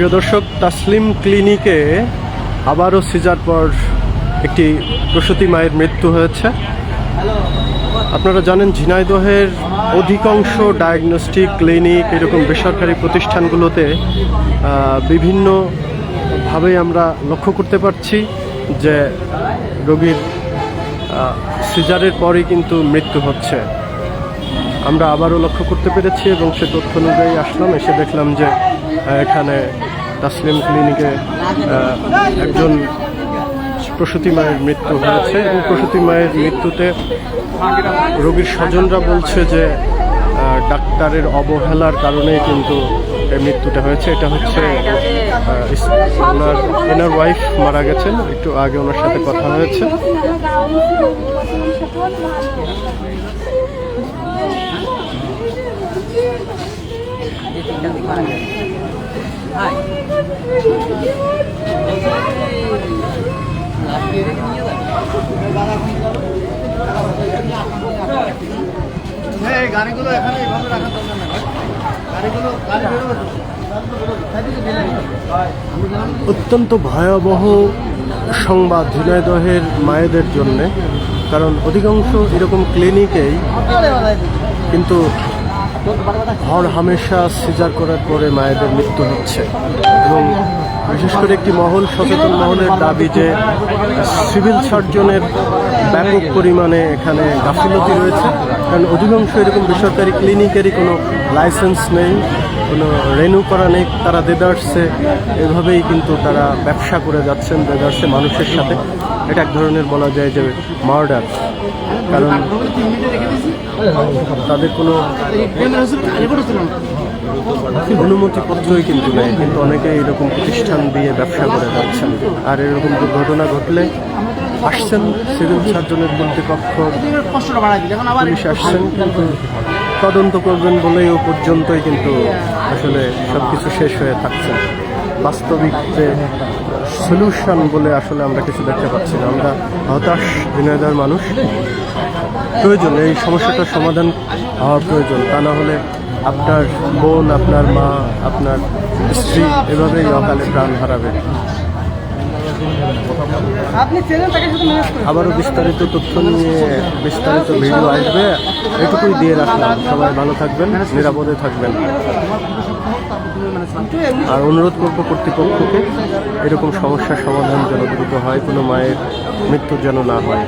প্রিয় দর্শক, তাসলিম ক্লিনিকে আবারও সিজার পর একটি প্রসূতি মায়ের মৃত্যু হয়েছে। আপনারা জানেন, ঝিনাইদহের অধিকাংশ ডায়াগনস্টিক ক্লিনিক, এরকম বেসরকারি প্রতিষ্ঠানগুলোতে বিভিন্নভাবে আমরা লক্ষ্য করতে পারছি যে রোগীর সিজারের পরই কিন্তু মৃত্যু হচ্ছে। আমরা আবারও লক্ষ্য করতে পেরেছি এবং সে তথ্য অনুযায়ী আসলাম, এসে দেখলাম যে এখানে তাসলিম ক্লিনিকে একজন প্রসূতি মায়ের মৃত্যু হয়েছে এবং প্রসূতি মায়ের মৃত্যুতে রোগীর স্বজনরা বলছে যে ডাক্তারের অবহেলার কারণেই কিন্তু এই মৃত্যুটা হয়েছে। এটা হচ্ছে ওনার এনার ওয়াইফ মারা গেছেন। একটু আগে ওনার সাথে কথা হয়েছে। গাড়িগুলো এখানে এইভাবে রাখা দরকার না গাড়িগুলো গাড়ি বেরোবে। অত্যন্ত ভয়াবহ সংবাদ ঝিনাইদহের মায়েদের জন্যে, কারণ অধিকাংশ এরকম ক্লিনিকেই কিন্তু হর হামেশা সিজার করার পরে মায়েদের মৃত্যু হচ্ছে। এবং বিশেষ করে একটি মহল, সচেতন মহলের দাবি যে সিভিল সার্জনের ব্যাপক পরিমাণে এখানে গাফিলতি রয়েছে। কারণ অধিকাংশ এরকম বেসরকারি ক্লিনিকেরই কোনো লাইসেন্স নেই। কোনো রেনু করা নেই তারা দেদার্সে এভাবেই কিন্তু তারা ব্যবসা করে যাচ্ছেন দেদার্সে মানুষের সাথে। এটা এক ধরনের বলা যায় যে মার্ডার কারণ তাদের কোনো অনুমতিপত্রই কিন্তু নেই কিন্তু অনেকে এরকম প্রতিষ্ঠান দিয়ে ব্যবসা করে যাচ্ছেন। আর এরকম দুর্ঘটনা ঘটলে আসছেন সিভিল সার্জনের কর্তৃপক্ষ পুলিশ আসছেন কিন্তু তদন্ত করবেন বলেই ও পর্যন্তই কিন্তু আসলে সব কিছু শেষ হয়ে থাকছে। বাস্তবিক যে সলিউশন বলে আসলে আমরা কিছু দেখতে পাচ্ছি না। আমরা হতাশ, বিনয়দার মানুষ। প্রয়োজন, এই সমস্যাটার সমাধান হওয়া প্রয়োজন। তা না হলে আপনার বোন, আপনার মা, আপনার স্ত্রী এভাবেই অকালে প্রাণ হারাবে। আবারও বিস্তারিত তথ্য নিয়ে বিস্তারিত ভিডিও আসবে। এটুকুই দিয়ে রাখলাম। সবাই ভালো থাকবেন, নিরাপদে থাকবেন। আর অনুরোধ করব কর্তৃপক্ষকে, এরকম সমস্যার সমাধান যেন দ্রুত হয়, কোনো মায়ের মৃত্যু যেন না হয়।